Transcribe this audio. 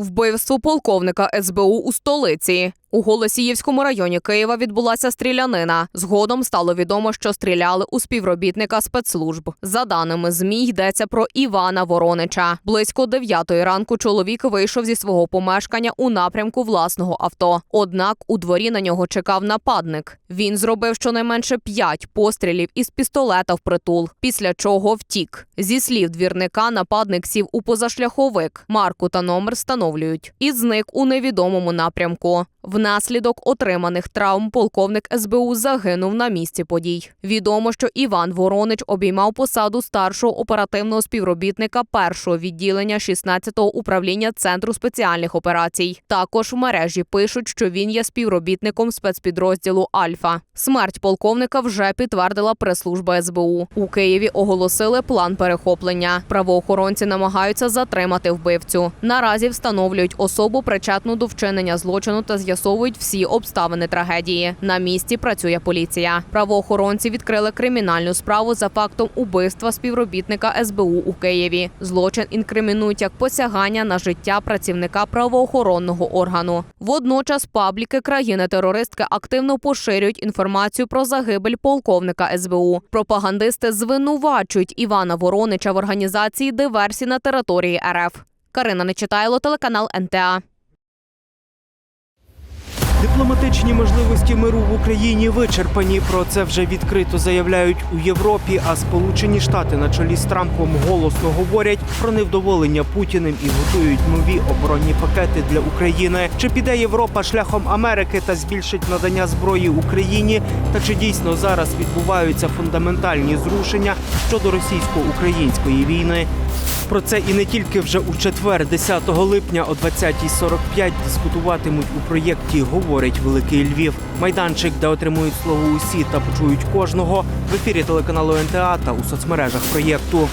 Вбивство полковника СБУ у столиці. У Голосіївському районі Києва відбулася стрілянина. Згодом стало відомо, що стріляли у співробітника спецслужб. За даними ЗМІ, йдеться про Івана Воронича. Близько дев'ятої ранку чоловік вийшов зі свого помешкання у напрямку власного авто. Однак у дворі на нього чекав нападник. Він зробив щонайменше п'ять пострілів із пістолета в притул, після чого втік. Зі слів двірника, нападник сів у позашляховик. Марку та номер встановлюють і зник у невідомому напрямку. Внаслідок отриманих травм полковник СБУ загинув на місці подій. Відомо, що Іван Воронич обіймав посаду старшого оперативного співробітника першого відділення 16-го управління центру спеціальних операцій. Також в мережі пишуть, що він є співробітником спецпідрозділу Альфа. Смерть полковника вже підтвердила прес-служба СБУ. У Києві оголосили план перехоплення. Правоохоронці намагаються затримати вбивцю. Наразі встановлюють особу причетну до вчинення злочину та з'ясовують всі обставини трагедії. На місці працює поліція. Правоохоронці відкрили кримінальну справу за фактом убивства співробітника СБУ у Києві. Злочин інкримінують як посягання на життя працівника правоохоронного органу. Водночас пабліки країни-терористки активно поширюють інформацію про загибель полковника СБУ. Пропагандисти звинувачують Івана Воронича в організації диверсій на території РФ. Карина Нечитайло, телеканал НТА. Дипломатичні можливості миру в Україні вичерпані. Про це вже відкрито заявляють у Європі. А Сполучені Штати на чолі з Трампом голосно говорять про невдоволення Путіним і готують нові оборонні пакети для України. Чи піде Європа шляхом Америки та збільшить надання зброї Україні? Та чи дійсно зараз відбуваються фундаментальні зрушення щодо російсько-української війни? Про це і не тільки вже у четвер, 10 липня о 20.45 дискутуватимуть у проєкті Говорить Великий Львів. Майданчик, де отримують слово усі та почують кожного в ефірі телеканалу НТА та у соцмережах проєкту.